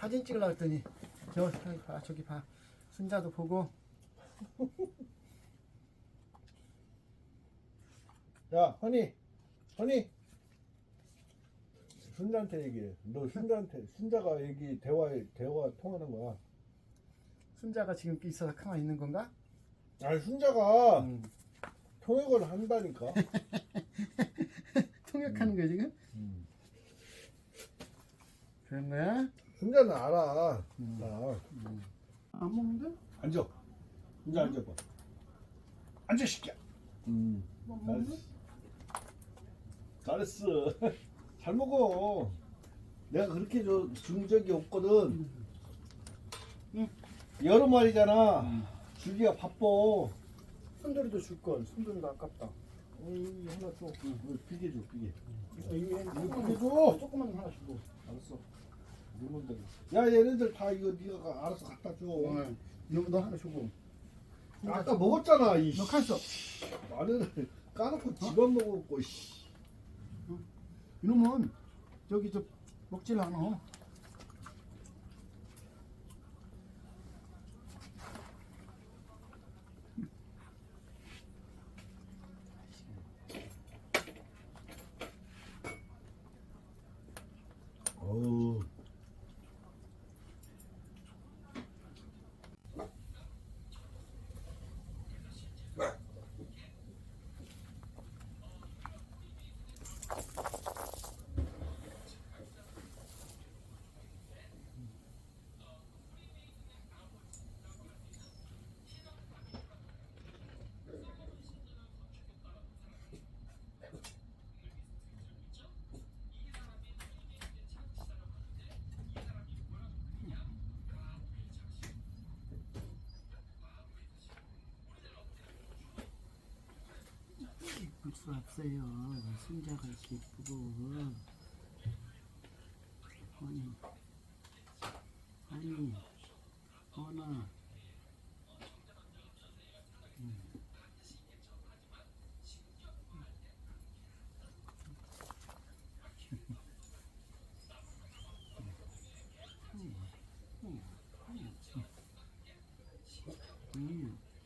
사진 찍으려고 했더니 저 저기 봐 저기 봐 순자도 보고 야, 허니, 허니. 순자한테 얘기해. 너 순자한테 순자가 얘기 대화 대화 통하는 거야. 순자가 지금 있어서 가만히 있는 건가? 아니 순자가 음. 통역을 한다니까. 통역하는 거야 지금? 음. 그런 거야? 순자는 알아. 음. 나. 안 먹는데? 앉아. 순자 앉아봐. 앉아 시켜. 음. 뭐 먹는데? 잘했어. 잘 먹어. 내가 그렇게 저, 준 적이 없거든. 응. 여러 마리잖아. 주기가 바빠. 순돌이도 줄 걸. 순돌이도 아깝다. 어이, 하나 줘. 응, 비계 줘, 비계. 이거 이거 비계 줘. 조그만 거 하나 주고. 알았어. 이놈들. 야, 얘네들 다 이거 네가 가- 알아서 갖다 줘. 어, 이거 너 하나 주고. 아까 먹었잖아, 이. 너 칸 써. 마늘을 까놓고 집안 먹었고, 씨. 이놈은 저기 저 먹질 않아. 어우. 수 없어요. 순자가 이렇게 예쁘고. 아니, 아니, 어나